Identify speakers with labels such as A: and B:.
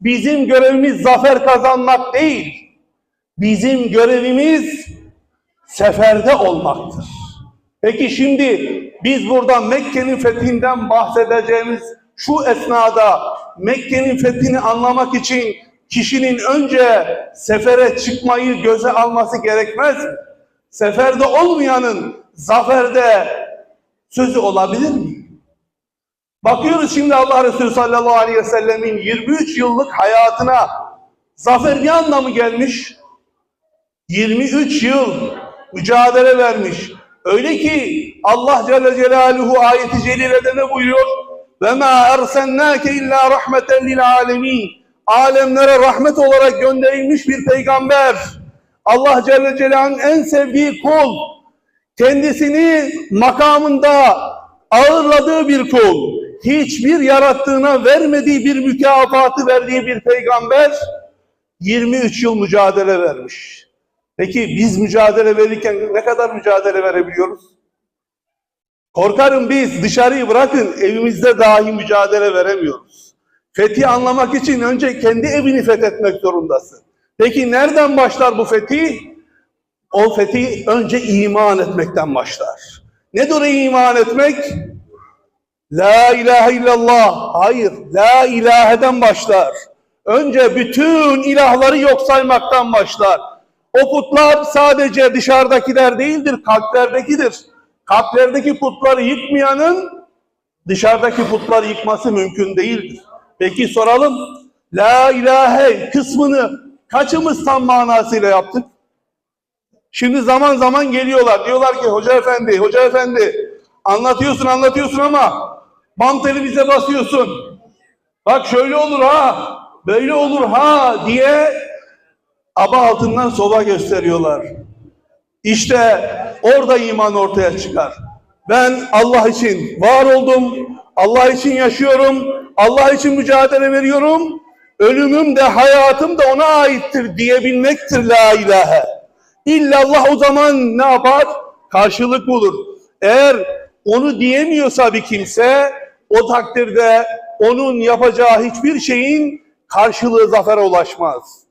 A: Bizim görevimiz zafer kazanmak değil. Bizim görevimiz seferde olmaktır. Peki şimdi biz burada Mekke'nin fethinden bahsedeceğimiz şu esnada Mekke'nin fethini anlamak için kişinin önce sefere çıkmayı göze alması gerekmez mi? Seferde olmayanın zaferde sözü olabilir mi? Bakıyoruz şimdi Allah Resulü sallallahu aleyhi ve sellemin 23 yıllık hayatına zafer ne anlamı gelmiş? 23 yıl mücadele vermiş. Öyle ki Allah Celle Celaluhu ayeti celilede ne buyuruyor? Ve ma ersennake illa rahmeten lil alemin. Alemlere rahmet olarak gönderilmiş bir peygamber. Allah Celle Celaluhu'nun en sevdiği kul. Kendisini makamında ağırladığı bir kul. Hiçbir yarattığına vermediği bir mükafatı verdiği bir peygamber 23 yıl mücadele vermiş. Peki biz mücadele verirken ne kadar mücadele verebiliyoruz? Korkarım biz dışarıyı bırakın evimizde dahi mücadele veremiyoruz. Fethi anlamak için önce kendi evini fethetmek zorundasın. Peki nereden başlar bu fetih? O fethi önce iman etmekten başlar. Nedir o iman etmek? La ilahe illallah. Hayır, la ilaheden başlar. Önce bütün ilahları yok saymaktan başlar. O putlar sadece dışarıdakiler değildir, kalplerdekidir. Kalplerdeki putları yıkmayanın dışarıdaki putları yıkması mümkün değildir. Peki soralım, La ilahe kısmını kaçımız tam manasıyla yaptık? Şimdi zaman zaman geliyorlar. Diyorlar ki hoca efendi, hoca efendi anlatıyorsun anlatıyorsun ama manteli bize basıyorsun. Bak şöyle olur ha, böyle olur ha diye aba altından soba gösteriyorlar. İşte orada iman ortaya çıkar. Ben Allah için var oldum, Allah için yaşıyorum, Allah için mücadele veriyorum. Ölümüm de hayatım da ona aittir diyebilmektir la ilahe. İllallah o zaman ne yapar? Karşılık bulur. Eğer onu diyemiyorsa bir kimse o takdirde onun yapacağı hiçbir şeyin karşılığı zafere ulaşmaz.